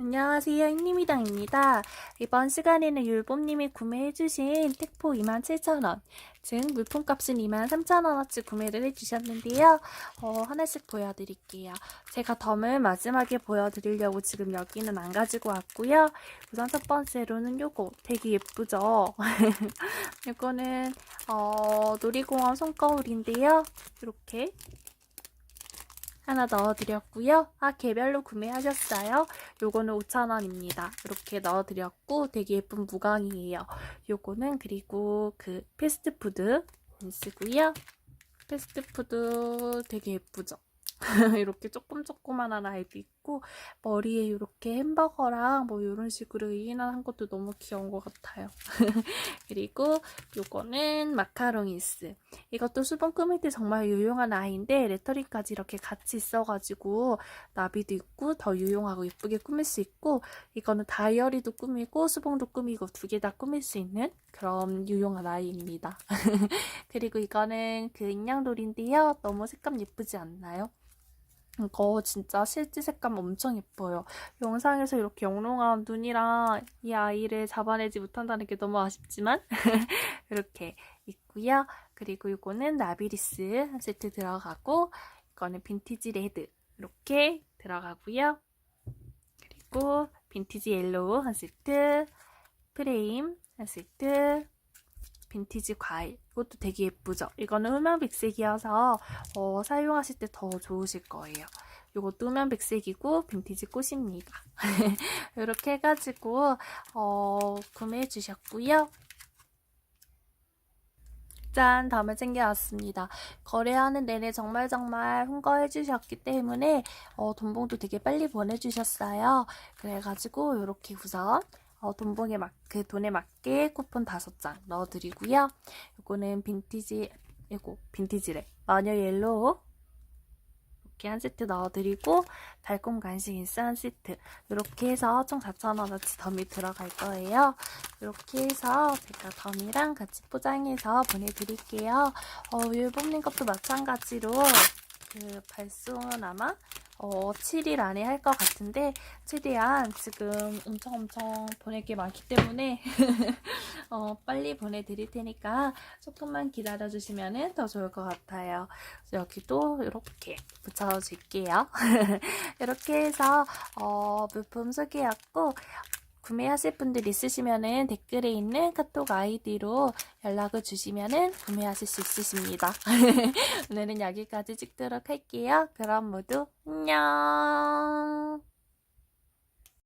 안녕하세요. 잉님이당입니다. 이번 시간에는 율봄님이 구매해주신 택포 27,000원, 즉 물품값은 23,000원어치 구매를 해주셨는데요. 어, 하나씩 보여드릴게요. 제가 덤을 마지막에 보여드리려고 지금 여기는 안 가지고 왔고요. 우선 첫 번째로는 요거 되게 예쁘죠? 요거는 어, 놀이공원 손거울인데요. 이렇게 하나 넣어드렸고요. 아, 개별로 구매하셨어요? 요거는 5,000원입니다. 이렇게 넣어드렸고 되게 예쁜 무광이에요. 요거는 그리고 그 패스트푸드 쓰고요. 패스트푸드 되게 예쁘죠? 이렇게 조금 조그만한 아이도 있고 머리에 이렇게 햄버거랑 뭐 이런 식으로 의인한 것도 너무 귀여운 것 같아요. 그리고 요거는 마카롱이스. 이것도 수분 꾸밀 때 정말 유용한 아이인데 레터링까지 이렇게 같이 있어가지고 나비도 있고 더 유용하고 예쁘게 꾸밀 수 있고 이거는 다이어리도 꾸미고 수봉도 꾸미고 두 개 다 꾸밀 수 있는 그런 유용한 아이입니다. 그리고 이거는 그 인양돌인데요. 너무 색감 예쁘지 않나요? 이거 진짜 실제 색감 엄청 예뻐요. 영상에서 이렇게 영롱한 눈이랑 이 아이를 잡아내지 못한다는 게 너무 아쉽지만 이렇게 있고요. 그리고 이거는 나비리스 한 세트 들어가고 이거는 빈티지 레드 이렇게 들어가고요. 그리고 빈티지 옐로우 한 세트 프레임 한 세트 빈티지 과일 이것도 되게 예쁘죠? 이거는 흑면백색이어서 어, 사용하실 때 더 좋으실 거예요. 이것도 흑면백색이고 빈티지 꽃입니다. 이렇게 해가지고 어, 구매해 주셨고요. 짠! 다음에 챙겨왔습니다. 거래하는 내내 정말 정말 hun거해 주셨기 때문에 어, 돈봉도 되게 빨리 보내주셨어요. 그래가지고 이렇게 우선 어, 돈봉에 맞, 그 돈에 맞게 쿠폰 다섯 장 넣어드리고요. 이거는 빈티지, 이거 빈티지래. 마녀 옐로우. 이렇게 한 세트 넣어드리고, 달콤 간식 인스 한 세트. 이렇게 해서 총 4,000원어치 덤이 들어갈 거예요. 이렇게 해서 제가 덤이랑 같이 포장해서 보내드릴게요. 어, 율봄님 것도 마찬가지로 그 발송은 아마 어, 7일 안에 할 것 같은데 최대한 지금 엄청 엄청 보낼 게 많기 때문에 어, 빨리 보내드릴 테니까 조금만 기다려주시면 더 좋을 것 같아요. 여기도 이렇게 붙여줄게요. 이렇게 해서 어, 물품 소개였고 구매하실 분들 있으시면은 댓글에 있는 카톡 아이디로 연락을 주시면은 구매하실 수 있으십니다. 오늘은 여기까지 찍도록 할게요. 그럼 모두 안녕.